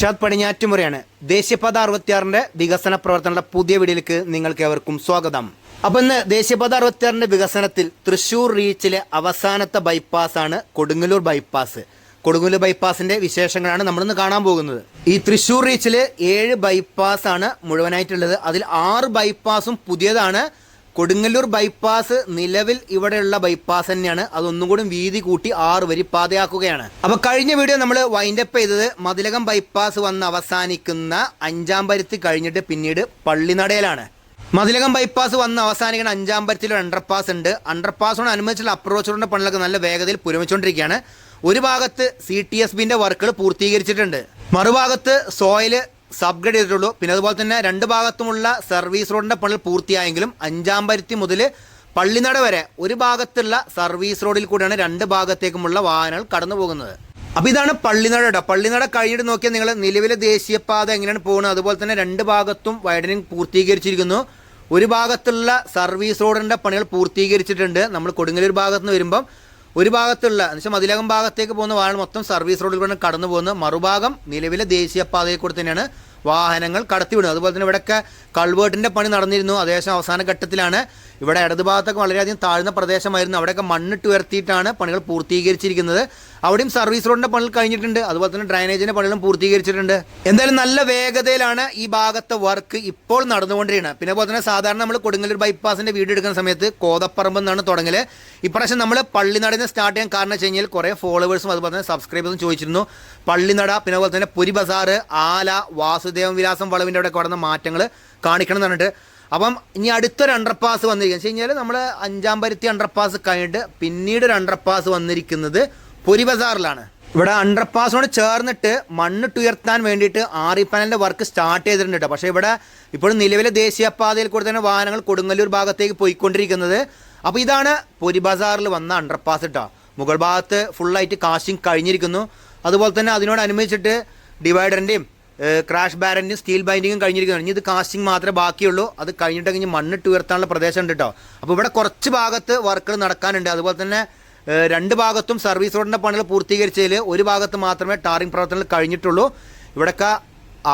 നിഷാദ് പടിഞ്ഞാറ്റുമുറയാണ്. ദേശീയപാത അറുപത്തിയാറിന്റെ വികസന പ്രവർത്തനങ്ങളുടെ പുതിയ വീഡിയോയിലേക്ക് നിങ്ങൾക്ക് ഏവർക്കും സ്വാഗതം. അപ്പൊ ഇന്ന് ദേശീയപാത അറുപത്തിയാറിന്റെ വികസനത്തിൽ തൃശൂർ റീച്ചിലെ അവസാനത്തെ ബൈപ്പാസ് ആണ് കൊടുങ്ങല്ലൂർ ബൈപ്പാസ് കൊടുങ്ങല്ലൂർ ബൈപ്പാസിന്റെ വിശേഷങ്ങളാണ് നമ്മളിന്ന് കാണാൻ പോകുന്നത്. ഈ തൃശൂർ റീച്ചിൽ ഏഴ് ബൈപ്പാസ് ആണ് മുഴുവനായിട്ടുള്ളത്. അതിൽ ആറ് ബൈപ്പാസും പുതിയതാണ്. കൊടുങ്ങല്ലൂർ ബൈപ്പാസ് നിലവിൽ ഇവിടെയുള്ള ബൈപ്പാസ് തന്നെയാണ്. അതൊന്നും കൂടി വീതി കൂട്ടി ആറ് വരി പാതയാക്കുകയാണ്. അപ്പൊ കഴിഞ്ഞ വീഡിയോ നമ്മൾ വൈൻഡപ്പ് ചെയ്തത് മതിലകം ബൈപ്പാസ് വന്ന് അവസാനിക്കുന്ന അഞ്ചാം പരുത്തി കഴിഞ്ഞിട്ട് പിന്നീട് പള്ളിനടയിലാണ്. മതിലകം ബൈപ്പാസ് വന്ന് അവസാനിക്കുന്ന അഞ്ചാം പരുത്തിയിൽ അണ്ടർപാസ് ഉണ്ട്. അണ്ടർപാസിനോട് അനുബന്ധിച്ചുള്ള അപ്രോച്ച് റോഡിന്റെ പണികളൊക്കെ നല്ല വേഗതയിൽ പുരമിച്ചുകൊണ്ടിരിക്കുകയാണ് ഒരു ഭാഗത്ത് സി ടി എസ് ബിന്റെ വർക്കുകൾ പൂർത്തീകരിച്ചിട്ടുണ്ട്. മറുഭാഗത്ത് സോയിൽ സബ്ഗ്രേഡ് ചെയ്തിട്ടുള്ളൂ. പിന്നെ അതുപോലെ തന്നെ രണ്ട് ഭാഗത്തുമുള്ള സർവീസ് റോഡിന്റെ പണി പൂർത്തിയായെങ്കിലും അഞ്ചാം പരുത്തി മുതൽ പള്ളിനട വരെ ഒരു ഭാഗത്തുള്ള സർവീസ് റോഡിൽ കൂടിയാണ് രണ്ട് ഭാഗത്തേക്കുമുള്ള വാഹനങ്ങൾ കടന്നു പോകുന്നത്. അപ്പോൾ ഇതാണ് പള്ളിനട കേട്ടോ. പള്ളിനട കഴിഞ്ഞിട്ട് നോക്കിയാൽ നിങ്ങൾ നിലവിലെ ദേശീയപാത എങ്ങനെയാണ് പോകുന്നത് അതുപോലെ തന്നെ രണ്ട് ഭാഗത്തും വൈഡനിങ് പൂർത്തീകരിച്ചിരിക്കുന്നു. ഒരു ഭാഗത്തുള്ള സർവീസ് റോഡിന്റെ പണികൾ പൂർത്തീകരിച്ചിട്ടുണ്ട്. നമ്മൾ കൊടുങ്ങല്ലൂർ ഭാഗത്ത് നിന്ന് വരുമ്പം ഒരു ഭാഗത്തുള്ള എന്നുവെച്ചാൽ മതിലകം ഭാഗത്തേക്ക് പോകുന്ന വാഹനം മൊത്തം സർവീസ് റോഡിൽ കൂടെ കടന്നു പോകുന്ന മറുഭാഗം നിലവിലെ ദേശീയപാതയിൽ കൂടെ തന്നെയാണ് വാഹനങ്ങൾ കടത്തിവിടുന്നത്. അതുപോലെ തന്നെ ഇവിടെയൊക്കെ കൾവേർട്ടിന്റെ പണി നടന്നിരുന്നു. അതേശം അവസാന ഘട്ടത്തിലാണ് ഇവിടെ ഇടതുഭാഗത്തൊക്കെ വളരെയധികം താഴ്ന്ന പ്രദേശമായിരുന്നു. അവിടെയൊക്കെ മണ്ണിട്ട് ഉയർത്തിയിട്ടാണ് പണികൾ പൂർത്തീകരിച്ചിരിക്കുന്നത്. അവിടെയും സർവീസ് റോഡിന്റെ പണികൾ കഴിഞ്ഞിട്ടുണ്ട്. അതുപോലെ തന്നെ ഡ്രൈനേജിന്റെ പണികളും പൂർത്തീകരിച്ചിട്ടുണ്ട്. എന്തായാലും നല്ല വേഗതയിലാണ് ഈ ഭാഗത്തെ വർക്ക് ഇപ്പോൾ നടന്നുകൊണ്ടിരിക്കുന്നത്. പിന്നെ അതുപോലെ തന്നെ സാധാരണ നമ്മൾ കൊടുങ്ങല്ലൂർ ബൈപ്പാസിന്റെ വീട് എടുക്കുന്ന സമയത്ത് കോതപ്പറമ്പ് എന്നാണ് തുടങ്ങൽ ഇപ്രാവശ്യം നമ്മൾ പള്ളിനടയിൽ സ്റ്റാർട്ട് ചെയ്യാൻ കാരണം വെച്ച് കഴിഞ്ഞാൽ കുറേ ഫോളോവേഴ്സും അതുപോലെ തന്നെ സബ്സ്ക്രൈബേഴ്സും ചോദിച്ചിരുന്നു. പള്ളിനട പിന്നെ അതുപോലെ തന്നെ പുരി ആല വാസുദേവ വിലാസം വളവിന്റെ അവിടെ കടന്ന മാറ്റങ്ങൾ കാണിക്കണം എന്ന് അപ്പം ഇനി അടുത്തൊരു അണ്ടർപാസ് വന്നിരിക്കുന്നത് വെച്ച് കഴിഞ്ഞാൽ നമ്മൾ അഞ്ചാം പരുത്തി അണ്ടർപാസ് കഴിഞ്ഞിട്ട് പിന്നീട് ഒരു അണ്ടർപാസ് വന്നിരിക്കുന്നത് പൊരി ബസാറിലാണ് ഇവിടെ അണ്ടർപാസിനോട് ചേർന്നിട്ട് മണ്ണ് ഉയർത്താൻ വേണ്ടിയിട്ട് ആറി പാനലിന്റെ വർക്ക് സ്റ്റാർട്ട് ചെയ്തിട്ടുണ്ട് പക്ഷേ ഇവിടെ ഇപ്പോൾ നിലവിലെ ദേശീയപാതയിൽ കൂടെ തന്നെ വാഹനങ്ങൾ കൊടുങ്ങല്ലൂർ ഭാഗത്തേക്ക് പോയിക്കൊണ്ടിരിക്കുന്നത്. അപ്പോൾ ഇതാണ് പൊരി ബസാറിൽ വന്ന അണ്ടർപാസ് കേട്ടോ മുകൾ ഭാഗത്ത് ഫുള്ളായിട്ട് കാസ്റ്റിംഗ് കഴിഞ്ഞിരിക്കുന്നു. അതുപോലെ തന്നെ അതിനോടനുബന്ധിച്ചിട്ട് ഡിവൈഡറിന്റെയും ക്രാഷ് ബാരന്റെയും സ്റ്റീൽ ബൈൻഡിങ്ങും കഴിഞ്ഞിരിക്കുന്നു ഇനി ഇത് കാസ്റ്റിംഗ് മാത്രമേ ബാക്കിയുള്ളൂ. അത് കഴിഞ്ഞിട്ട് കഴിഞ്ഞ് മണ്ണിട്ട് ഉയർത്താനുള്ള പ്രദേശമുണ്ട് കേട്ടോ അപ്പോൾ ഇവിടെ കുറച്ച് ഭാഗത്ത് വർക്കുകൾ നടക്കാനുണ്ട്. അതുപോലെ തന്നെ രണ്ട് ഭാഗത്തും സർവീസ് റോഡിന്റെ പണികൾ പൂർത്തീകരിച്ചതിൽ ഒരു ഭാഗത്ത് മാത്രമേ ടാറിംഗ് പ്രവർത്തനങ്ങൾ കഴിഞ്ഞിട്ടുള്ളൂ. ഇവിടെയൊക്കെ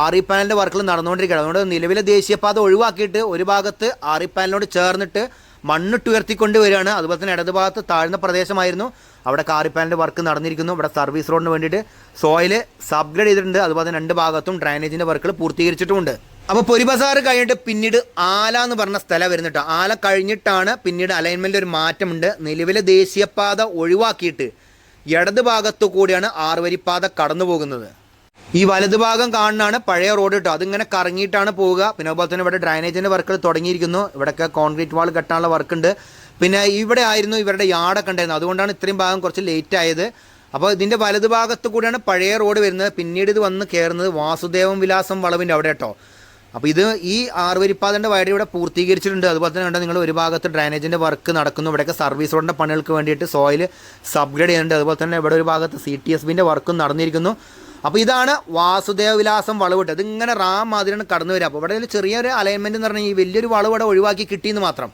ആറി പാനലിന്റെ വർക്കുകൾ നടന്നുകൊണ്ടിരിക്കുകയാണ്. അതുകൊണ്ട് നിലവിലെ ദേശീയപാത ഒഴിവാക്കിയിട്ട് ഒരു ഭാഗത്ത് ആറി പാനലിനോട് ചേർന്നിട്ട് മണ്ണിട്ട് ഉയർത്തിക്കൊണ്ട് വരികയാണ് അതുപോലെ തന്നെ ഇടതുഭാഗത്ത് താഴ്ന്ന പ്രദേശമായിരുന്നു. അവിടെ കാറിപ്പാനിന്റെ വർക്ക് നടന്നിരിക്കുന്നു. ഇവിടെ സർവീസ് റോഡിന് വേണ്ടിയിട്ട് സോയിൽ സബ്ഗ്രേഡ് ചെയ്തിട്ടുണ്ട്. അതുപോലെ തന്നെ രണ്ട് ഭാഗത്തും ഡ്രൈനേജിന്റെ വർക്കുകൾ പൂർത്തീകരിച്ചിട്ടുമുണ്ട്. അപ്പോൾ പൊരിബസാർ കഴിഞ്ഞിട്ട് പിന്നീട് ആല എന്ന് പറഞ്ഞ സ്ഥലം വരുന്നുണ്ട്. ആല കഴിഞ്ഞിട്ടാണ് പിന്നീട് അലൈൻമെന്റ് ഒരു മാറ്റമുണ്ട്. നിലവിലെ ദേശീയപാത ഒഴിവാക്കിയിട്ട് ഇടത് ഭാഗത്തു കൂടിയാണ് ആറുവരിപ്പാത കടന്നു പോകുന്നത് ഈ വലത് ഭാഗം കാണുന്നതാണ് പഴയ റോഡ് കേട്ടോ. അതിങ്ങനെ കറങ്ങിയിട്ടാണ് പോവുക. പിന്നെ അതുപോലെ തന്നെ ഇവിടെ ഡ്രൈനേജിന്റെ വർക്കുകൾ തുടങ്ങിയിരിക്കുന്നു. ഇവിടെയൊക്കെ കോൺക്രീറ്റ് വാൾ കെട്ടാനുള്ള വർക്ക് ഉണ്ട്. പിന്നെ ഇവിടെ ആയിരുന്നു ഇവരുടെ യാർഡൊക്കെ ഉണ്ടായിരുന്നത്. അതുകൊണ്ടാണ് ഇത്രയും ഭാഗം കുറച്ച് ലേറ്റ് ആയത്. അപ്പോൾ ഇതിന്റെ വലത് ഭാഗത്ത് കൂടിയാണ് പഴയ റോഡ് വരുന്നത്. പിന്നീട് ഇത് വന്ന് കയറുന്നത് വാസുദേവം വിലാസം വളവിന്റെ അവിടെ കേട്ടോ. അപ്പോൾ ഇത് ഈ ആറുവരിപ്പാതന്റെ വയറി ഇവിടെ പൂർത്തീകരിച്ചിട്ടുണ്ട്. അതുപോലെ തന്നെ കണ്ട നിങ്ങൾ ഒരു ഭാഗത്ത് ഡ്രൈനേജിന്റെ വർക്ക് നടക്കുന്നു. ഇവിടെയൊക്കെ സർവീസ് റോഡിന്റെ പണികൾക്ക് വേണ്ടിയിട്ട് സോയിൽ സബ്ഗ്രേഡ് ചെയ്യുന്നുണ്ട്. അതുപോലെ തന്നെ ഇവിടെ ഒരു ഭാഗത്ത് സി ടി എസ് ബിന്റെ വർക്കും നടന്നിരിക്കുന്നു. അപ്പോൾ ഇതാണ് വാസുദേവ വിലാസം വളവിട്ട്. ഇതിങ്ങനെ റാം മാതിരിയാണ് കടന്നു വരിക അപ്പോൾ ഇവിടെ ഒരു ചെറിയൊരു അലൈൻമെന്റ് എന്ന് പറഞ്ഞാൽ ഈ വലിയൊരു വളവ് ഇവിടെ ഒഴിവാക്കി കിട്ടിയെന്ന് മാത്രം.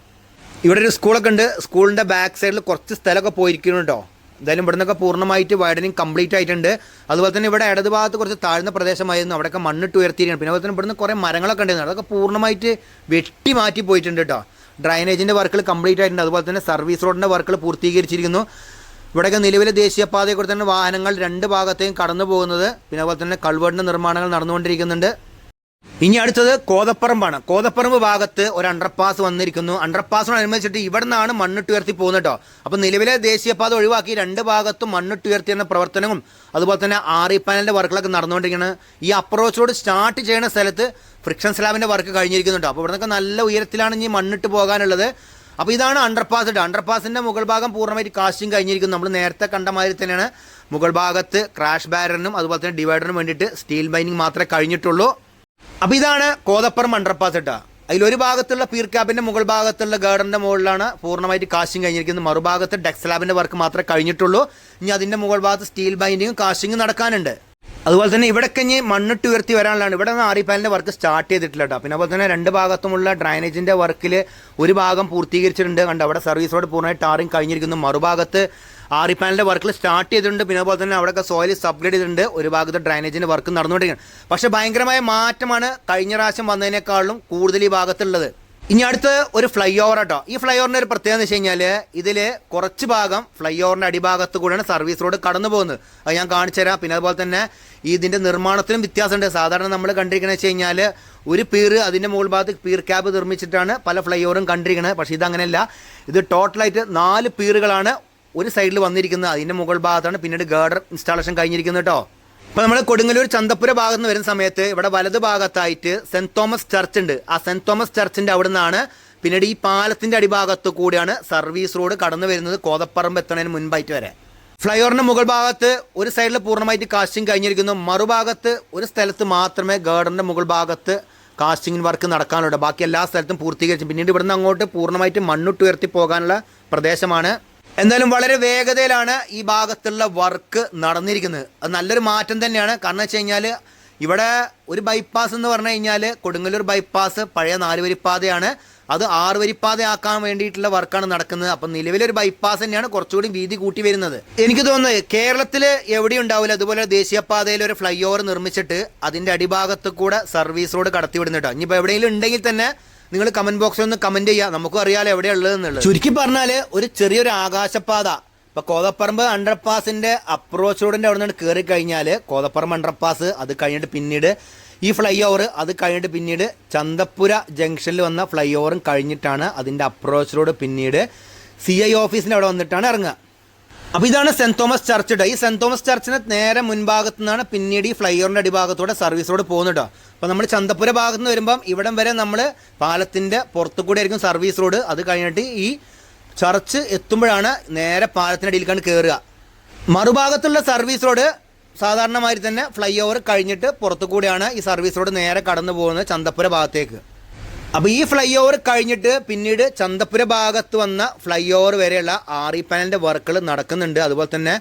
ഇവിടെ ഒരു സ്കൂളൊക്കെ ഉണ്ട്. സ്കൂളിന്റെ ബാക്ക് സൈഡിൽ കുറച്ച് സ്ഥലമൊക്കെ പോയിരിക്കുന്നു കേട്ടോ എന്തായാലും ഇവിടെ നിന്നൊക്കെ പൂർണമായിട്ട് വൈഡനിങ് കംപ്ലീറ്റ് ആയിട്ടുണ്ട്. അതുപോലെ തന്നെ ഇവിടെ ഇടത് ഭാഗത്ത് കുറച്ച് താഴ്ന്ന പ്രദേശമായിരുന്നു. അവിടെയൊക്കെ മണ്ണിട്ട് ഉയർത്തിയിരിക്കണം പിന്നെ അതുപോലെ തന്നെ ഇവിടുന്ന് കുറേ മരങ്ങളൊക്കെ ഉണ്ടായിരുന്നു അതൊക്കെ പൂർണമായിട്ട് വെട്ടി മാറ്റി പോയിട്ടുണ്ട് കേട്ടോ ഡ്രൈനേജിന്റെ വർക്കുകൾ കംപ്ലീറ്റ് ആയിട്ടുണ്ട്. അതുപോലെ തന്നെ സർവീസ് റോഡിന്റെ വർക്കുകൾ പൂർത്തീകരിച്ചിരിക്കുന്നു. ഇവിടെയൊക്കെ നിലവിലെ ദേശീയപാതയെ കൂടെ തന്നെ വാഹനങ്ങൾ രണ്ട് ഭാഗത്തേയും കടന്നു പോകുന്നത് പിന്നെ അതുപോലെ തന്നെ കൾവേഡിന്റെ നിർമ്മാണങ്ങൾ നടന്നുകൊണ്ടിരിക്കുന്നുണ്ട്. ഇനി അടുത്തത് കോതപ്പറമ്പാണ്. കോതപ്പറമ്പ് ഭാഗത്ത് ഒരു അണ്ടർപാസ് വന്നിരിക്കുന്നു. അണ്ടർപാസിനോടനുബന്ധിച്ചിട്ട് ഇവിടെ നിന്നാണ് മണ്ണിട്ട് ഉയർത്തി പോകുന്നത് കേട്ടോ അപ്പോൾ നിലവിലെ ദേശീയപാത ഒഴിവാക്കി രണ്ട് ഭാഗത്തും മണ്ണിട്ട് എന്ന പ്രവർത്തനവും അതുപോലെ തന്നെ ആറി പാനലിന്റെ വർക്കുകളൊക്കെ നടന്നുകൊണ്ടിരിക്കുന്നത് ഈ അപ്രോച്ച് റോഡ് സ്റ്റാർട്ട് ചെയ്യുന്ന സ്ഥലത്ത് ഫ്രിക്ഷൻ സ്ലാബിന്റെ വർക്ക് കഴിഞ്ഞിരിക്കുന്നുണ്ട് അപ്പോൾ ഇവിടെ നിന്നൊക്കെ നല്ല ഉയരത്തിലാണ് ഇനി മണ്ണിട്ട് പോകാനുള്ളത്. അപ്പോൾ ഇതാണ് അണ്ടർപാസ് കേട്ടോ അണ്ടർപാസിന്റെ മുകൾ ഭാഗം പൂർണമായിട്ട് കാസ്റ്റിംഗ് കഴിഞ്ഞിരിക്കുന്നു. നമ്മൾ നേരത്തെ കണ്ട മാതിരി തന്നെയാണ്. മുകൾ ഭാഗത്ത് ക്രാഷ് ബാരറിനും അതുപോലെ തന്നെ ഡിവൈഡറിനും വേണ്ടിയിട്ട് സ്റ്റീൽ ബൈനിങ് മാത്രമേ കഴിഞ്ഞിട്ടുള്ളൂ. അപ്പോൾ ഇതാണ് കോതപ്പുറം അണ്ടർപാസ് ഇട്ട. അതിലൊരു ഭാഗത്തുള്ള പീർ മുകൾ ഭാഗത്തുള്ള ഗാർഡന്റെ മുകളിലാണ് പൂർണമായിട്ട് കാശിങ് കഴിഞ്ഞിരിക്കുന്നത്. മറുഭാഗത്ത് ഡെക്സ് ലാബിന്റെ വർക്ക് മാത്രമേ കഴിഞ്ഞിട്ടുള്ളൂ. ഇനി അതിന്റെ മുകൾ ഭാഗത്ത് സ്റ്റീൽ ബൈൻഡിങ്ങും കാശിങ്ങും നടക്കാനുണ്ട്. അതുപോലെ തന്നെ ഇവിടേക്ക് ഇനി മണ്ണിട്ട് ഉയർത്തി വരാനുള്ളതാണ്. ഇവിടെ നിന്ന് ആറിപ്പാലിന്റെ വർക്ക് സ്റ്റാർട്ട് ചെയ്തിട്ടില്ല കേട്ടോ പിന്നെ അതുപോലെ തന്നെ രണ്ട് ഭാഗത്തുമുള്ള ഡ്രൈനേജിന്റെ വർക്കിൽ ഒരു ഭാഗം പൂർത്തീകരിച്ചിട്ടുണ്ട്. കണ്ടോ? അവിടെ സർവീസ് റോഡ് പൂർണമായി ടാറിങ് കഴിഞ്ഞിരിക്കുന്നു. മറുഭാഗത്ത് ആറി പാനലിന്റെ വർക്കിൽ സ്റ്റാർട്ട് ചെയ്തിട്ടുണ്ട്. പിന്നെ അതുപോലെ തന്നെ അവിടെയൊക്കെ സോയിൽ സബ്ഗ്രേഡ് ചെയ്തിട്ടുണ്ട്. ഒരു ഭാഗത്ത് ഡ്രൈനേജിന്റെ വർക്ക് നടന്നുകൊണ്ടിരിക്കുകയാണ്. പക്ഷെ ഭയങ്കരമായ മാറ്റമാണ് കഴിഞ്ഞ പ്രാവശ്യം വന്നതിനേക്കാളും കൂടുതൽ ഈ ഭാഗത്തുള്ളത്. ഇനി അടുത്ത് ഒരു ഫ്ലൈ ഓവർ കേട്ടോ ഈ ഫ്ലൈ ഓവറിന്റെ ഒരു പ്രത്യേകത എന്ന് വെച്ച് കഴിഞ്ഞാൽ ഇതിൽ കുറച്ച് ഭാഗം ഫ്ലൈ ഓവറിന്റെ അടിഭാഗത്ത് കൂടെയാണ് സർവീസ് റോഡ് കടന്നു പോകുന്നത്. അത് ഞാൻ കാണിച്ചുതരാം പിന്നെ അതുപോലെ തന്നെ ഇതിന്റെ നിർമ്മാണത്തിലും വ്യത്യാസമുണ്ട്. സാധാരണ നമ്മൾ കണ്ടിരിക്കുന്നത് വെച്ച് കഴിഞ്ഞാൽ ഒരു പീർ അതിന്റെ മുകൾ ഭാഗത്ത് പീർ ക്യാബ് നിർമ്മിച്ചിട്ടാണ് പല ഫ്ലൈ ഓവറും കണ്ടിരിക്കുന്നത്. പക്ഷേ ഇതങ്ങനെയല്ല. ഇത് ടോട്ടലായിട്ട് നാല് പീറുകളാണ് ഒരു സൈഡിൽ വന്നിരിക്കുന്നത് അതിന്റെ മുകൾ ഭാഗത്താണ്. പിന്നീട് ഗാർഡർ ഇൻസ്റ്റാളേഷൻ കഴിഞ്ഞിരിക്കുന്നത് കേട്ടോ. ഇപ്പോൾ നമ്മൾ കൊടുങ്ങല്ലൂർ ചന്തപ്പുര ഭാഗത്ത് നിന്ന് വരുന്ന സമയത്ത് ഇവിടെ വലത് ഭാഗത്തായിട്ട് സെന്റ് തോമസ് ചർച്ച് ഉണ്ട്. ആ സെന്റ് തോമസ് ചർച്ചിന്റെ അവിടെ നിന്നാണ് പിന്നീട് ഈ പാലത്തിന്റെ അടിഭാഗത്ത് കൂടിയാണ് സർവീസ് റോഡ് കടന്നു വരുന്നത് കോതപ്പറമ്പ് എത്തുന്നതിന് മുൻപായിട്ട് വരെ. ഫ്ലൈ ഓവറിന്റെ മുകൾ ഭാഗത്ത് ഒരു സൈഡിൽ പൂർണമായിട്ട് കാസ്റ്റിംഗ് കഴിഞ്ഞിരിക്കുന്നു. മറുഭാഗത്ത് ഒരു സ്ഥലത്ത് മാത്രമേ ഗാർഡറിന്റെ മുകൾ ഭാഗത്ത് കാസ്റ്റിംഗ് വർക്ക് നടക്കാനുള്ളൂ. ബാക്കി എല്ലാ സ്ഥലത്തും പൂർത്തീകരിച്ചു. പിന്നീട് ഇവിടുന്ന് അങ്ങോട്ട് പൂർണമായിട്ട് മണ്ണിട്ടുയർത്തി പോകാനുള്ള പ്രദേശമാണ് എന്തായാലും വളരെ വേഗതയിലാണ് ഈ ഭാഗത്തുള്ള വർക്ക് നടന്നിരിക്കുന്നത്. അത് നല്ലൊരു മാറ്റം തന്നെയാണ്. കാരണം വെച്ച് കഴിഞ്ഞാൽ ഇവിടെ ഒരു ബൈപ്പാസ് എന്ന് പറഞ്ഞു കഴിഞ്ഞാൽ കൊടുങ്ങല്ലൂർ ബൈപ്പാസ് പഴയ നാലുവരിപ്പാതയാണ്. അത് വരിപ്പാതയാക്കാൻ വേണ്ടിയിട്ടുള്ള വർക്കാണ് നടക്കുന്നത്. അപ്പം നിലവിലൊരു ബൈപ്പാസ് തന്നെയാണ് കുറച്ചുകൂടി വീതി കൂട്ടി വരുന്നത്. എനിക്ക് തോന്നുന്നത് കേരളത്തിൽ എവിടെ ഉണ്ടാവില്ല. അതുപോലെ ദേശീയപാതയിൽ ഒരു ഫ്ലൈ ഓവർ നിർമ്മിച്ചിട്ട് അതിന്റെ അടിഭാഗത്ത് കൂടെ സർവീസ് റോഡ് കടത്തിവിടുന്നുണ്ടോ. ഇനിയിപ്പോൾ എവിടെയെങ്കിലും ഉണ്ടെങ്കിൽ തന്നെ നിങ്ങൾ കമന്റ് ബോക്സിൽ ഒന്ന് കമന്റ് ചെയ്യുക നമുക്കും അറിയാലോ എവിടെയുള്ളതെന്നുള്ളത് ചുരുക്കി പറഞ്ഞാൽ ഒരു ചെറിയൊരു ആകാശപാത. ഇപ്പൊ കോതപ്പറമ്പ് അണ്ടർപാസിന്റെ അപ്രോച്ച് റോഡിന്റെ അവിടെ നിന്ന് കയറി കഴിഞ്ഞാൽ കോതപ്പറമ്പ് അണ്ടർപാസ് അത് കഴിഞ്ഞിട്ട് പിന്നീട് ഈ ഫ്ലൈ ഓവർ അത് കഴിഞ്ഞിട്ട് പിന്നീട് ചന്തപ്പുര ജംഗ്ഷനിൽ വന്ന ഫ്ലൈ ഓവറും കഴിഞ്ഞിട്ടാണ് അതിന്റെ അപ്രോച്ച് റോഡ് പിന്നീട് സി ഐ ഓഫീസിന്റെ അവിടെ വന്നിട്ടാണ് ഇറങ്ങുക. അപ്പോൾ ഇതാണ് സെന്റ് തോമസ് ചർച്ച് കേട്ടോ ഈ സെന്റ് തോമസ് ചർച്ചിന് നേരെ മുൻഭാഗത്തു നിന്നാണ് പിന്നീട് ഈ ഫ്ലൈ അടിഭാഗത്തോടെ സർവീസ് റോഡ് പോകുന്നത് കേട്ടോ അപ്പോൾ നമ്മൾ ചന്തപ്പുര ഭാഗത്ത് നിന്ന് വരുമ്പം ഇവിടം വരെ നമ്മൾ പാലത്തിന്റെ പുറത്തു കൂടെ ആയിരിക്കും സർവീസ് റോഡ്. അത് കഴിഞ്ഞിട്ട് ഈ ചർച്ച് എത്തുമ്പോഴാണ് നേരെ പാലത്തിനടിയിലേക്കാണ് കയറുക മറുഭാഗത്തുള്ള സർവീസ് റോഡ് സാധാരണമായി തന്നെ ഫ്ലൈ ഓവർ കഴിഞ്ഞിട്ട് പുറത്തു കൂടിയാണ് ഈ സർവീസ് റോഡ് നേരെ കടന്നു പോകുന്നത് ചന്തപ്പുര ഭാഗത്തേക്ക്. അപ്പോൾ ഈ ഫ്ലൈ ഓവർ കഴിഞ്ഞിട്ട് പിന്നീട് ചന്തപ്പുര ഭാഗത്ത് വന്ന ഫ്ലൈ ഓവർ വരെയുള്ള ആർ ഇ വർക്കുകൾ നടക്കുന്നുണ്ട്. അതുപോലെ തന്നെ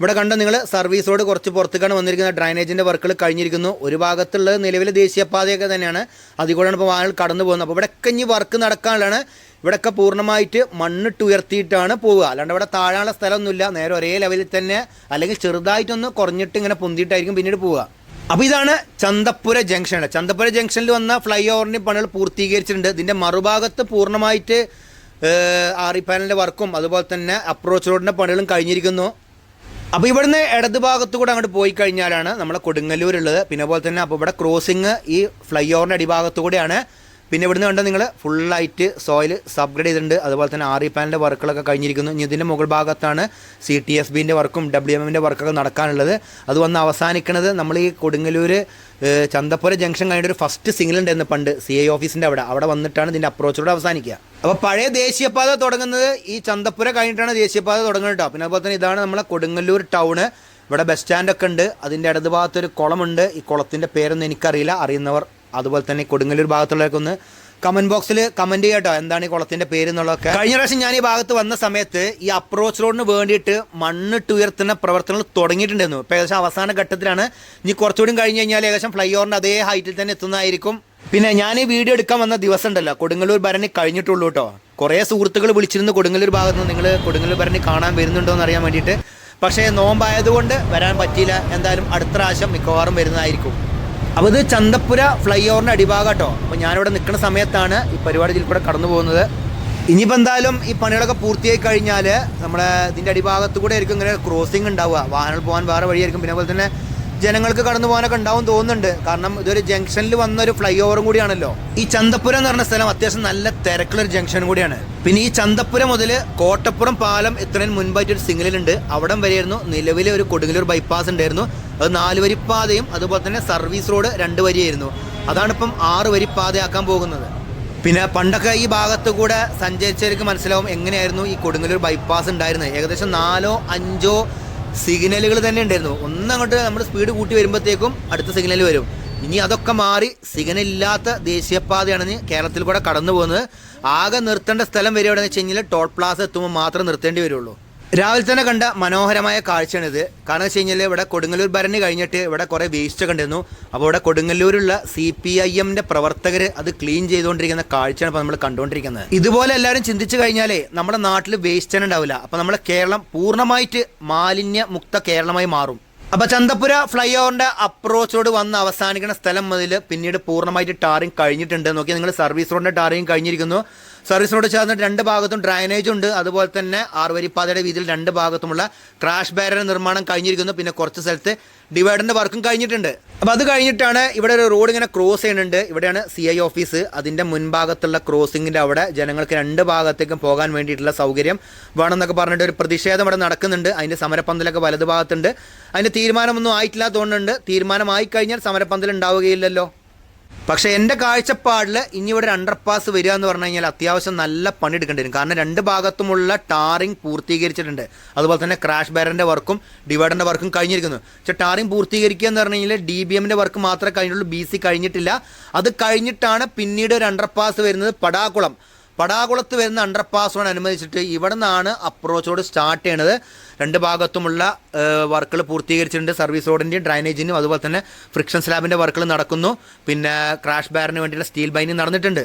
ഇവിടെ കണ്ട നിങ്ങൾ സർവീസ് റോഡ് കുറച്ച് പുറത്തേക്കാണ് വന്നിരിക്കുന്ന ഡ്രൈനേജിന്റെ വർക്കുകൾ കഴിഞ്ഞിരിക്കുന്നു. ഒരു ഭാഗത്തുള്ള നിലവിലെ ദേശീയപാതയൊക്കെ തന്നെയാണ്. അതികൂടെയാണ് ഇപ്പോൾ വാഹനങ്ങൾ കടന്നു പോകുന്നത്. അപ്പോൾ ഇവിടെയൊക്കെ ഇനി വർക്ക് നടക്കാനുള്ളതാണ്. ഇവിടെയൊക്കെ പൂർണമായിട്ട് മണ്ണിട്ട് ഉയർത്തിയിട്ടാണ് പോവുക. അല്ലാണ്ട് ഇവിടെ താഴാനുള്ള സ്ഥലമൊന്നുമില്ല. നേരെ ഒരേ ലെവലിൽ തന്നെ അല്ലെങ്കിൽ ചെറുതായിട്ടൊന്ന് കുറഞ്ഞിട്ട് ഇങ്ങനെ പൊന്തിയിട്ടായിരിക്കും പിന്നീട് പോവുക. അപ്പോൾ ഇതാണ് ചന്തപ്പുര ജംഗ്ഷൻ ചന്തപ്പുര ജംഗ്ഷനിൽ വന്ന ഫ്ലൈ ഓവറിന്റെ പണികൾ പൂർത്തീകരിച്ചിട്ടുണ്ട്. ഇതിന്റെ മറുഭാഗത്ത് പൂർണമായിട്ട് ആറി പാനലിന്റെ വർക്കും അതുപോലെ തന്നെ അപ്രോച്ച് റോഡിന്റെ പണികളും കഴിഞ്ഞിരിക്കുന്നു. അപ്പോൾ ഇവിടുന്ന് ഇടത് ഭാഗത്ത് കൂടെ അങ്ങോട്ട് പോയി കഴിഞ്ഞാലാണ് നമ്മളെ കൊടുങ്ങല്ലൂരുള്ളത്. പിന്നെ അതുപോലെ തന്നെ അപ്പോൾ ഇവിടെ ക്രോസിങ് ഈ ഫ്ലൈ ഓവറിന്റെ അടിഭാഗത്തു കൂടെയാണ് പിന്നെ ഇവിടുന്ന് കണ്ട നിങ്ങൾ ഫുള്ളായിട്ട് സോയിൽ സബ്ഗ്രേഡ് ചെയ്തിട്ടുണ്ട്. അതുപോലെ തന്നെ ആർ ഇ പാനലിന്റെ വർക്കുകളൊക്കെ കഴിഞ്ഞിരിക്കുന്നു. ഇനി ഇതിന്റെ മുകൾ ഭാഗത്താണ് സി ടി എസ് ബിന്റെ വർക്കും ഡബ്ല്യു എമ്മിന്റെ വർക്കൊക്കെ നടക്കാനുള്ളത്. അത് വന്ന് അവസാനിക്കുന്നത് നമ്മൾ ഈ കൊടുങ്ങല്ലൂർ ചന്തപ്പുര ജംഗ്ഷൻ കഴിഞ്ഞ ഒരു ഫസ്റ്റ് സിഗ്നൽ ഉണ്ടായിരുന്നു പണ്ട് സി ഐ ഓഫീസിന്റെ അവിടെ. അവിടെ വന്നിട്ടാണ് ഇതിന്റെ അപ്രോച്ചിലൂടെ അവസാനിക്കുക. അപ്പോൾ പഴയ ദേശീയപാത തുടങ്ങുന്നത് ഈ ചന്തപ്പുര കഴിഞ്ഞിട്ടാണ് ദേശീയപാത തുടങ്ങുന്നത് കേട്ടോ. പിന്നെ അതുപോലെ തന്നെ ഇതാണ് നമ്മളെ കൊടുങ്ങല്ലൂർ ടൗണ് ഇവിടെ ബസ് സ്റ്റാൻഡൊക്കെ ഉണ്ട്. അതിന്റെ ഇടതുഭാഗത്തൊരു കുളമുണ്ട്. ഈ കുളത്തിന്റെ പേരൊന്നും എനിക്കറിയില്ല. അറിയുന്നവർ അതുപോലെ തന്നെ കൊടുങ്ങല്ലൂർ ഭാഗത്തുള്ളവരൊക്കെ ഒന്ന് കമന്റ് ബോക്സിൽ കമന്റ് ചെയ്യട്ടോ എന്താണ് ഈ കുളത്തിന്റെ പേര് എന്നുള്ളതൊക്കെ. കഴിഞ്ഞ പ്രാവശ്യം ഞാൻ ഈ ഭാഗത്ത് വന്ന സമയത്ത് ഈ അപ്രോച്ച് റോഡിന് വേണ്ടിയിട്ട് മണ്ണിട്ട് ഉയർത്തുന്ന പ്രവർത്തനങ്ങൾ തുടങ്ങിയിട്ടുണ്ടായിരുന്നു. ഇപ്പൊ ഏകദേശം അവസാന ഘട്ടത്തിലാണ്. ഇനി കുറച്ചുകൂടി കഴിഞ്ഞ് കഴിഞ്ഞാൽ ഏകദേശം ഫ്ലൈ ഓവറിന്റെ അതേ ഹൈറ്റിൽ തന്നെ എത്തുന്നതായിരിക്കും. പിന്നെ ഞാൻ ഈ വീഡിയോ എടുക്കാൻ വന്ന ദിവസം ഉണ്ടല്ലോ. കൊടുങ്ങല്ലൂർ ഭരണി കഴിഞ്ഞിട്ടുള്ളൂ കേട്ടോ. കുറേ സുഹൃത്തുക്കൾ വിളിച്ചിരുന്നു കൊടുങ്ങല്ലൂർ ഭാഗത്ത് നിന്ന്. നിങ്ങൾ കൊടുങ്ങല്ലൂർ ഭരണി കാണാൻ വരുന്നുണ്ടോ എന്ന് അറിയാൻ വേണ്ടിയിട്ട്. പക്ഷേ നോമ്പായതുകൊണ്ട് വരാൻ പറ്റിയില്ല. എന്തായാലും അടുത്ത പ്രാവശ്യം മിക്കവാറും വരുന്നതായിരിക്കും. അപ്പോൾ ഇത് ചന്തപ്പുര ഫ്ലൈ ഓവറിന്റെ അടിഭാഗം കേട്ടോ അപ്പോൾ ഞാനിവിടെ നിൽക്കുന്ന സമയത്താണ് ഈ പരിപാടി ഇതിൽ കൂടെ കടന്നു പോകുന്നത്. ഇനിയിപ്പോൾ എന്തായാലും ഈ പണികളൊക്കെ പൂർത്തിയായി കഴിഞ്ഞാൽ നമ്മളെ ഇതിന്റെ അടിഭാഗത്ത് കൂടെ ആയിരിക്കും ഇങ്ങനെ ക്രോസിംഗ് ഉണ്ടാവുക. വാഹനങ്ങൾ പോകാൻ വേറെ വഴിയായിരിക്കും. പിന്നെ അതുപോലെ തന്നെ ജനങ്ങൾക്ക് കടന്നു പോകാനൊക്കെ ഉണ്ടാവും തോന്നുന്നുണ്ട്. കാരണം ഇതൊരു ജംഗ്ഷനിൽ വന്ന ഒരു ഫ്ലൈ ഓവറും കൂടിയാണല്ലോ. ഈ ചന്തപ്പുരം എന്ന് പറഞ്ഞ സ്ഥലം അത്യാവശ്യം നല്ല തിരക്കുള്ളൊരു ജംഗ്ഷൻ കൂടിയാണ്. പിന്നെ ഈ ചന്തപ്പുരം മുതൽ കോട്ടപ്പുറം പാലം എത്തുന്നതിന് മുൻപായിട്ട് ഒരു സിഗ്നൽ ഉണ്ട്. അവിടം വരെയായിരുന്നു നിലവിലെ ഒരു കൊടുങ്ങല്ലൂർ ബൈപ്പാസ് ഉണ്ടായിരുന്നു. അത് നാല് വരിപ്പാതയും അതുപോലെ തന്നെ സർവീസ് റോഡ് രണ്ട് വരിയായിരുന്നു. അതാണ് ഇപ്പം ആറ് വരിപ്പാതയാക്കാൻ പോകുന്നത്. പിന്നെ പണ്ടൊക്കെ ഈ ഭാഗത്ത് കൂടെ സഞ്ചരിച്ചവർക്ക് മനസ്സിലാവും എങ്ങനെയായിരുന്നു ഈ കൊടുങ്ങല്ലൂർ ബൈപ്പാസ് ഉണ്ടായിരുന്നത്. ഏകദേശം നാലോ അഞ്ചോ സിഗ്നലുകൾ തന്നെ ഉണ്ടായിരുന്നു. ഒന്നങ്ങോട്ട് നമ്മൾ സ്പീഡ് കൂട്ടി വരുമ്പോഴത്തേക്കും അടുത്ത സിഗ്നൽ വരും. ഇനി അതൊക്കെ മാറി സിഗ്നൽ ഇല്ലാത്ത ദേശീയപാതയാണ് കേരളത്തിൽ കൂടെ കടന്നു പോകുന്നത് ആകെ നിർത്തേണ്ട സ്ഥലം വരെ വെച്ച് കഴിഞ്ഞാൽ ടോൾ പ്ലാസ് എത്തുമ്പോൾ മാത്രം നിർത്തേണ്ടി വരുള്ളൂ. രാവിലെ തന്നെ കണ്ട മനോഹരമായ കാഴ്ചയാണിത്. കാരണം വെച്ച് കഴിഞ്ഞാൽ ഇവിടെ കൊടുങ്ങല്ലൂർ ഭരണി കഴിഞ്ഞിട്ട് ഇവിടെ കുറേ വേസ്റ്റ് ഒക്കെ ഉണ്ടായിരുന്നു. അപ്പോൾ ഇവിടെ കൊടുങ്ങല്ലൂരുള്ള സി പി ഐ എമ്മിന്റെ പ്രവർത്തകർ അത് ക്ലീൻ ചെയ്തുകൊണ്ടിരിക്കുന്ന കാഴ്ചയാണ് ഇപ്പോൾ നമ്മൾ കണ്ടുകൊണ്ടിരിക്കുന്നത്. ഇതുപോലെ എല്ലാവരും ചിന്തിച്ചു കഴിഞ്ഞാലേ നമ്മുടെ നാട്ടിൽ വേസ്റ്റ് തന്നെ ഉണ്ടാവില്ല. അപ്പോൾ നമ്മുടെ കേരളം പൂർണമായിട്ട് മാലിന്യ മുക്ത കേരളമായി മാറും. അപ്പോൾ ചന്തപ്പുര ഫ്ലൈ ഓവറിന്റെ അപ്രോച്ചോട് വന്ന് അവസാനിക്കുന്ന സ്ഥലം മുതൽ പിന്നീട് പൂർണമായിട്ട് ടാറിങ് കഴിഞ്ഞിട്ടുണ്ട്. നോക്കി നിങ്ങൾ സർവീസ് റോഡിന്റെ ടാറിങ് കഴിഞ്ഞിരിക്കുന്നു. സർവീസ് റോഡ് ചേർന്ന് രണ്ട് ഭാഗത്തും ഡ്രൈനേജ് ഉണ്ട്. അതുപോലെ തന്നെ ആറുവരിപ്പാതയുടെ വീതിയിൽ രണ്ട് ഭാഗത്തുമുള്ള ക്രാഷ് ബാരർ നിർമ്മാണം കഴിഞ്ഞിരിക്കുന്നു. പിന്നെ കുറച്ച് സ്ഥലത്ത് ഡിവൈഡറിന്റെ വർക്കും കഴിഞ്ഞിട്ടുണ്ട്. അപ്പോൾ അത് കഴിഞ്ഞിട്ടാണ് ഇവിടെ ഒരു റോഡ് ഇങ്ങനെ ക്രോസ് ചെയ്യുന്നുണ്ട്. ഇവിടെയാണ് സി ഐ ഓഫീസ്. അതിന്റെ മുൻഭാഗത്തുള്ള ക്രോസിംഗിന്റെ അവിടെ ജനങ്ങൾക്ക് രണ്ട് ഭാഗത്തേക്കും പോകാൻ വേണ്ടിയിട്ടുള്ള സൗകര്യം വേണമെന്നൊക്കെ പറഞ്ഞിട്ട് ഒരു പ്രതിഷേധം ഇവിടെ നടക്കുന്നുണ്ട്. അതിന്റെ സമരപ്പന്തലൊക്കെ വലതു ഭാഗത്തുണ്ട് അതിന്റെ തീരുമാനമൊന്നും ആയിട്ടില്ല തോന്നുന്നുണ്ട് തീരുമാനമായി കഴിഞ്ഞാൽ സമരപ്പന്തൽ ഉണ്ടാവുകയില്ലല്ലോ. പക്ഷേ എന്റെ കാഴ്ചപ്പാടിൽ ഇനി ഇവിടെ അണ്ടർപാസ് വരിക എന്ന് പറഞ്ഞു കഴിഞ്ഞാൽ അത്യാവശ്യം നല്ല പണി എടുക്കേണ്ടി വരും. കാരണം രണ്ട് ഭാഗത്തുമുള്ള ടാറിംഗ് പൂർത്തീകരിച്ചിട്ടുണ്ട്. അതുപോലെ തന്നെ ക്രാഷ് ബാരന്റെ വർക്കും ഡിവൈഡറിന്റെ വർക്കും കഴിഞ്ഞിരിക്കുന്നു. പക്ഷേ ടാറിങ് പൂർത്തീകരിക്കുക എന്ന് പറഞ്ഞു കഴിഞ്ഞാൽ ഡി ബി വർക്ക് മാത്രമേ കഴിഞ്ഞുള്ളൂ ബി സി കഴിഞ്ഞിട്ടില്ല. അത് കഴിഞ്ഞിട്ടാണ് പിന്നീട് ഒരു അണ്ടർപാസ് വരുന്നത് പടാകുളം പടാകുളത്ത് വരുന്ന അണ്ടർപാസോട് അനുബന്ധിച്ചിട്ട് ഇവിടെ നിന്നാണ് അപ്രോച്ചോട് സ്റ്റാർട്ട് ചെയ്യണത്. രണ്ട് ഭാഗത്തുമുള്ള വർക്കുകൾ പൂർത്തീകരിച്ചിട്ടുണ്ട്. സർവീസ് റോഡിന്റെയും ഡ്രൈനേജിനും അതുപോലെ തന്നെ ഫ്രിക്ഷൻ സ്ലാബിന്റെ വർക്കുകൾ നടക്കുന്നു. പിന്നെ ക്രാഷ് ബാറിന് വേണ്ടിയുള്ള സ്റ്റീൽ ബൈനിങ് നടന്നിട്ടുണ്ട്.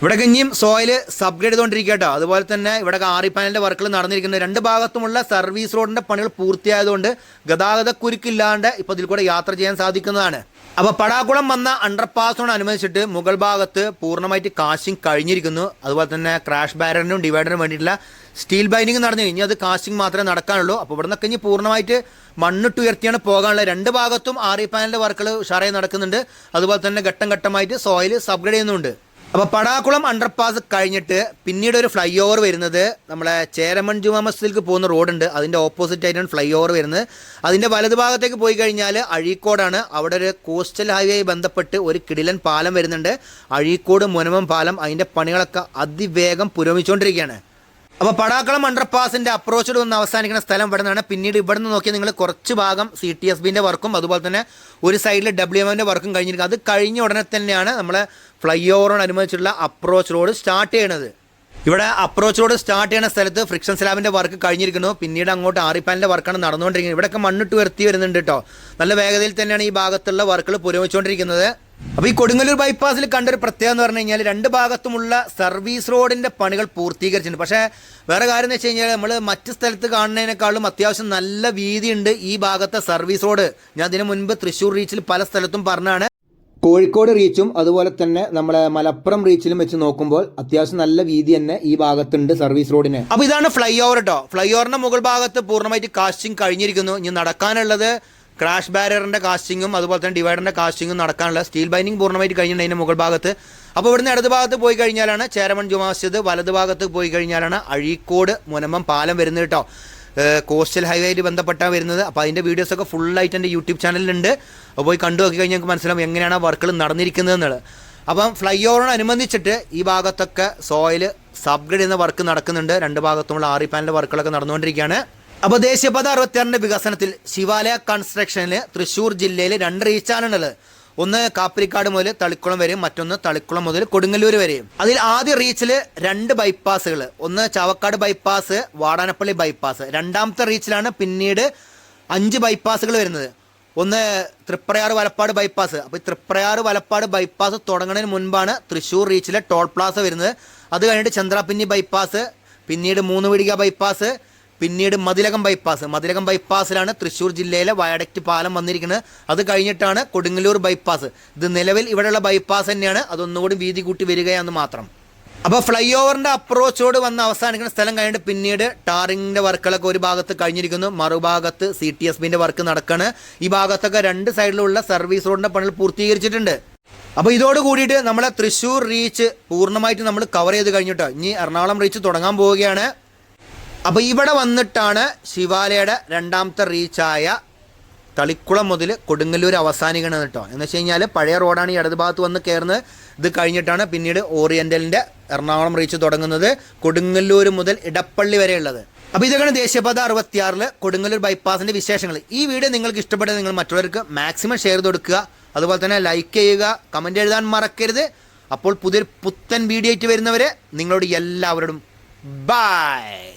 ഇവിടെ കഞ്ഞിയും സോയിൽ സബ്ഗ്രേഡ് ചെയ്തുകൊണ്ടിരിക്കുക കേട്ടോ. അതുപോലെ തന്നെ ഇവിടെ ആറി പാനലിന്റെ വർക്കുകൾ നടന്നിരിക്കുന്നത് രണ്ട് ഭാഗത്തുമുള്ള സർവീസ് റോഡിന്റെ പണികൾ പൂർത്തിയായതുകൊണ്ട് ഗതാഗത കുരുക്കില്ലാണ്ട് ഇപ്പോൾ ഇതിൽ കൂടെ യാത്ര ചെയ്യാൻ സാധിക്കുന്നതാണ്. അപ്പോൾ പടാകുളം വന്ന അണ്ടർപാസിനോട് അനുബന്ധിച്ചിട്ട് മുഗൾ ഭാഗത്ത് പൂർണമായിട്ട് കാശിങ് കഴിഞ്ഞിരിക്കുന്നു. അതുപോലെ തന്നെ ക്രാഷ് ബാരറിനും ഡിവൈഡറിനും വേണ്ടിയിട്ടുള്ള സ്റ്റീൽ ബൈനിങ് നടന്നു. കഴിഞ്ഞാൽ അത് കാസ്റ്റിംഗ് മാത്രമേ നടക്കാനുള്ളൂ. അപ്പോൾ ഇവിടെ നിന്നൊക്കെ ഇനി പൂർണമായിട്ട് മണ്ണിട്ട് ഉയർത്തിയാണ് പോകാനുള്ളത്. രണ്ട് ഭാഗത്തും ആറി പാനലിന്റെ വർക്കുകൾ ഉഷാറായി നടക്കുന്നുണ്ട്. അതുപോലെ തന്നെ ഘട്ടം ഘട്ടമായിട്ട് സോയിൽ സബ്ഗ്രേഡ് ചെയ്യുന്നുണ്ട്. അപ്പോൾ പടാക്കുളം അണ്ടർപാസ് കഴിഞ്ഞിട്ട് പിന്നീട് ഒരു ഫ്ലൈ ഓവർ വരുന്നത് നമ്മളെ ചേരമൺ ജുമാ മസ്ജിദിലേക്ക് പോകുന്ന റോഡുണ്ട് അതിന്റെ ഓപ്പോസിറ്റ് ആയിട്ടാണ് ഫ്ലൈ ഓവർ വരുന്നത്. അതിന്റെ വലതു ഭാഗത്തേക്ക് പോയി കഴിഞ്ഞാൽ അഴീക്കോടാണ്. അവിടെ ഒരു കോസ്റ്റൽ ഹൈവേ ബന്ധപ്പെട്ട് ഒരു കിടിലൻ പാലം വരുന്നുണ്ട്. അഴീക്കോട് മുനമം പാലം. അതിന്റെ പണികളൊക്കെ അതിവേഗം പുരോഗമിച്ചുകൊണ്ടിരിക്കുകയാണ്. അപ്പോൾ പടാക്കളം അണ്ടർപാസിന്റെ അപ്രോച്ചിൽ വന്ന് അവസാനിക്കുന്ന സ്ഥലം ഇവിടെ നിന്നാണ്. പിന്നീട് ഇവിടെ നിന്ന് നോക്കിയാൽ നിങ്ങൾ കുറച്ച് ഭാഗം സി ടി എസ് ബിന്റെ വർക്കും അതുപോലെ തന്നെ ഒരു സൈഡിൽ ഡബ്ല്യു എമ്മിന്റെ വർക്കും കഴിഞ്ഞിരിക്കും അത് കഴിഞ്ഞ ഉടനെ തന്നെയാണ് നമ്മളെ ഫ്ലൈ ഓവറിനോടനുബന്ധിച്ചുള്ള അപ്രോച്ച് റോഡ് സ്റ്റാർട്ട് ചെയ്യണത്. ഇവിടെ അപ്രോച്ച് റോഡ് സ്റ്റാർട്ട് ചെയ്യുന്ന സ്ഥലത്ത് ഫ്രിക്ഷൻ സ്ലാബിന്റെ വർക്ക് കഴിഞ്ഞിരിക്കുന്നു. പിന്നീട് അങ്ങോട്ട് ആറിപ്പാനിന്റെ വർക്കാണ് നടന്നുകൊണ്ടിരിക്കുന്നത്. ഇവിടെയൊക്കെ മണ്ണിട്ട് ഉയർത്തി വരുന്നുണ്ട് കേട്ടോ നല്ല വേഗതയിൽ തന്നെയാണ് ഈ ഭാഗത്തുള്ള വർക്കുകൾ പുരോഗമിച്ചുകൊണ്ടിരിക്കുന്നത്. അപ്പോൾ ഈ കൊടുങ്ങല്ലൂർ ബൈപ്പാസിൽ കണ്ടൊരു പ്രത്യേകത എന്ന് പറഞ്ഞു കഴിഞ്ഞാൽ രണ്ട് ഭാഗത്തുമുള്ള സർവീസ് റോഡിന്റെ പണികൾ പൂർത്തീകരിച്ചിട്ടുണ്ട്. പക്ഷേ വേറെ കാര്യം എന്ന് വെച്ച് കഴിഞ്ഞാൽ നമ്മൾ മറ്റ് സ്ഥലത്ത് കാണുന്നതിനേക്കാളും അത്യാവശ്യം നല്ല വീതിയുണ്ട് ഈ ഭാഗത്തെ സർവീസ് റോഡ് ഞാൻ അതിനു മുൻപ് തൃശ്ശൂർ റീച്ചിൽ പല സ്ഥലത്തും പറഞ്ഞാണ്. കോഴിക്കോട് റീച്ചും അതുപോലെ തന്നെ നമ്മളെ മലപ്പുറം റീച്ചിലും വെച്ച് നോക്കുമ്പോൾ അത്യാവശ്യം നല്ല വീതി തന്നെ ഈ ഭാഗത്തുണ്ട് സർവീസ് റോഡിന് അപ്പൊ ഇതാണ് ഫ്ലൈ ഓവർ കേട്ടോ ഫ്ലൈ ഓവറിന്റെ മുകൾ ഭാഗത്ത് പൂർണമായിട്ട് കാസ്റ്റിംഗ് കഴിഞ്ഞിരിക്കുന്നു. ഇനി നടക്കാനുള്ളത് ക്രാഷ് ബാരിയറിന്റെ കാസ്റ്റിങ്ങും അതുപോലെ തന്നെ ഡിവൈഡറിന്റെ കാസ്റ്റിങ്ങും നടക്കാനുള്ള സ്റ്റീൽ ബൈനിങ് പൂർണമായിട്ട് കഴിഞ്ഞിട്ടുണ്ട് അതിന്റെ മുകൾ ഭാഗത്ത്. അപ്പോൾ ഇവിടുന്ന് ഇടത് ഭാഗത്ത് പോയി കഴിഞ്ഞാലാണ് ചേരമൺ ജുമാ മസ്ജിദ് വലത് ഭാഗത്ത് പോയി കഴിഞ്ഞാലാണ് അഴീക്കോട് മുനമ്പം പാലം വരുന്നത് കേട്ടോ. കോസ്റ്റൽ ഹൈവേയിൽ ബന്ധപ്പെട്ടാണ് വരുന്നത്. അപ്പോൾ അതിന്റെ വീഡിയോസൊക്കെ ഫുള്ളായിട്ട് എന്റെ യൂട്യൂബ് ചാനലിലുണ്ട് അപ്പോൾ പോയി കണ്ടു നോക്കി കഴിഞ്ഞാൽ നമുക്ക് മനസ്സിലാവും എങ്ങനെയാണ് വർക്കുകൾ നടന്നിരിക്കുന്നത് എന്നുള്ളത് അപ്പം ഫ്ലൈ ഓവറിനനുബന്ധിച്ചിട്ട് ഈ ഭാഗത്തൊക്കെ സോയിൽ സബ്ഗ്രേഡ് ചെയ്യുന്ന വർക്ക് നടക്കുന്നുണ്ട്. രണ്ട് ഭാഗത്തുമുള്ള ആറി പാനലിന്റെ വർക്കുകളൊക്കെ നടന്നുകൊണ്ടിരിക്കുകയാണ്. അപ്പോൾ ദേശീയപാത അറുപത്തിയാറിന്റെ വികസനത്തിൽ ശിവാലയ കൺസ്ട്രക്ഷനിൽ തൃശൂർ ജില്ലയിൽ രണ്ട് റീച്ചാണുള്ളത്. ഒന്ന് കാപ്പിരിക്കാട് മുതൽ തളിക്കുളം വരെയും മറ്റൊന്ന് തളിക്കുളം മുതൽ കൊടുങ്ങല്ലൂർ വരെയും. അതിൽ ആദ്യ റീച്ചിൽ രണ്ട് ബൈപ്പാസുകൾ ഒന്ന് ചാവക്കാട് ബൈപ്പാസ് വാടാനപ്പള്ളി ബൈപ്പാസ് രണ്ടാമത്തെ റീച്ചിലാണ് പിന്നീട് അഞ്ച് ബൈപ്പാസുകൾ വരുന്നത്. ഒന്ന് തൃപ്രയാറ് വലപ്പാട് ബൈപ്പാസ് അപ്പോൾ തൃപ്രയാറ് വലപ്പാട് ബൈപ്പാസ് തുടങ്ങുന്നതിന് മുൻപാണ് തൃശൂർ റീച്ചിലെ ടോൾ പ്ലാസ വരുന്നത്. അത് കഴിഞ്ഞിട്ട് ചന്ദ്രാപിന്നി ബൈപ്പാസ് പിന്നീട് മൂന്ന് വിടിക ബൈപ്പാസ് പിന്നീട് മതിലകം ബൈപ്പാസ് മതിലകം ബൈപ്പാസിലാണ് തൃശ്ശൂർ ജില്ലയിലെ വയഡക്റ്റ് പാലം വന്നിരിക്കുന്നത്. അത് കഴിഞ്ഞിട്ടാണ് കൊടുങ്ങല്ലൂർ ബൈപ്പാസ് ഇത് നിലവിൽ ഇവിടെയുള്ള ബൈപ്പാസ് തന്നെയാണ്. അതൊന്നുകൂടി വീതി കൂട്ടി വരികയാണെന്ന് മാത്രം. അപ്പോൾ ഫ്ലൈ ഓവറിന്റെ അപ്രോച്ചോട് വന്ന് അവസാനിക്കുന്ന സ്ഥലം കഴിഞ്ഞിട്ട് പിന്നീട് ടാറിങ്ങിന്റെ വർക്കുകളൊക്കെ ഒരു ഭാഗത്ത് കഴിഞ്ഞിരിക്കുന്നു. മറുഭാഗത്ത് സി ടി എസ് ബിന്റെ വർക്ക് നടക്കാണ്. ഈ ഭാഗത്തൊക്കെ രണ്ട് സൈഡിലുള്ള സർവീസ് റോഡിന്റെ പണികൾ പൂർത്തീകരിച്ചിട്ടുണ്ട്. അപ്പോൾ ഇതോട് കൂടിയിട്ട് നമ്മളെ തൃശ്ശൂർ റീച്ച് പൂർണമായിട്ട് നമ്മൾ കവർ ചെയ്ത് കഴിഞ്ഞിട്ടോ. ഇനി എറണാകുളം റീച്ച് തുടങ്ങാൻ പോവുകയാണ്. അപ്പോൾ ഇവിടെ വന്നിട്ടാണ് ശിവാലയുടെ രണ്ടാമത്തെ റീച്ചായ തളിക്കുളം മുതൽ കൊടുങ്ങല്ലൂർ അവസാനിക്കണം കേട്ടോ എന്ന് വെച്ച് കഴിഞ്ഞാൽ പഴയ റോഡാണ് ഈ ഇടത് ഭാഗത്ത് വന്ന് കയറുന്നത് ഇത് കഴിഞ്ഞിട്ടാണ് പിന്നീട് ഓറിയന്റലിന്റെ എറണാകുളം റീച്ച് തുടങ്ങുന്നത് കൊടുങ്ങല്ലൂർ മുതൽ ഇടപ്പള്ളി വരെയുള്ളത്. അപ്പോൾ ഇതൊക്കെയാണ് ദേശീയപാത അറുപത്തിയാറിൽ കൊടുങ്ങല്ലൂർ ബൈപ്പാസിന്റെ വിശേഷങ്ങൾ ഈ വീഡിയോ നിങ്ങൾക്ക് ഇഷ്ടപ്പെട്ടത് നിങ്ങൾ മറ്റുള്ളവർക്ക് മാക്സിമം ഷെയർ ചെയ്ത് കൊടുക്കുക. അതുപോലെ തന്നെ ലൈക്ക് ചെയ്യുക കമന്റ് എഴുതാൻ മറക്കരുത്. അപ്പോൾ പുതിയൊരു പുത്തൻ വീഡിയോ ആയിട്ട് വരുന്നവരെ നിങ്ങളോട് എല്ലാവരോടും ബൈ